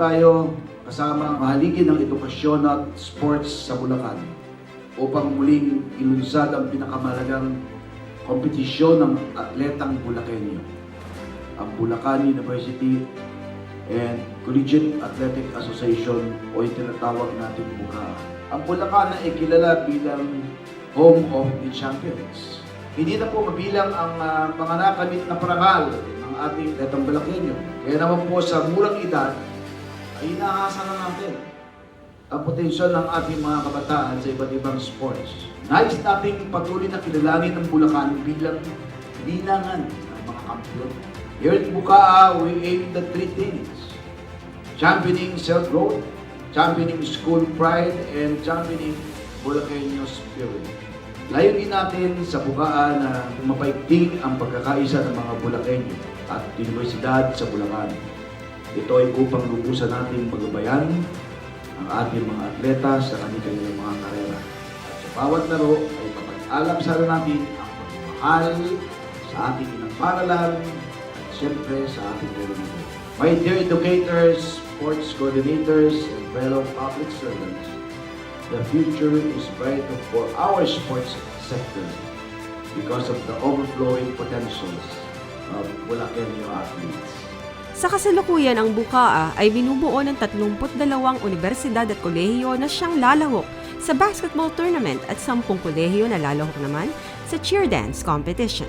Tayo kasama ang mahaligi ng edukasyon at sports sa Bulacan upang muling ilunsad ang pinakamalagang kompetisyon ng atletang Bulakenyo, ang Bulacan University and Collegiate Athletic Association o yung tinatawag natin BUCA. Ang Bulacan ay kilala bilang home of the champions. Hindi na po mabilang ang ah, mga nakamit na parangal ng ating atletang Bulakenyo. Kaya naman po sa murang edad, ay inaasa na natin ang potensyon ng ating mga kabataan sa iba't ibang sports. Nais nating patuloy na kilalangin ang Bulacan bilang linangan ng mga kampiyon. Here at Bukaa, we aim the three things. Championing self-growth, championing school pride, and championing Bulacanyo spirit. Layunin natin sa Bukaa na mapaigting ang pagkakaisa ng mga Bulacanyo at Universidad sa Bulacan. Ito ay upang lubusan natin pagbabayan ang ating mga atleta sa kanilang mga karera. At sa bawat laro ay papag-alam sana natin ang pagmamahal sa ating inang paralan at siyempre sa ating komunidad. My dear educators, sports coordinators, and fellow public servants, the future is bright for our sports sector because of the overflowing potentials of Bulacanyo athletes. Sa kasalukuyan, ang Bukaa ay binubuo ng 32 universidad at kolehiyo na siyang lalahok sa basketball tournament at 10 kolehiyo na lalahok naman sa cheer dance competition.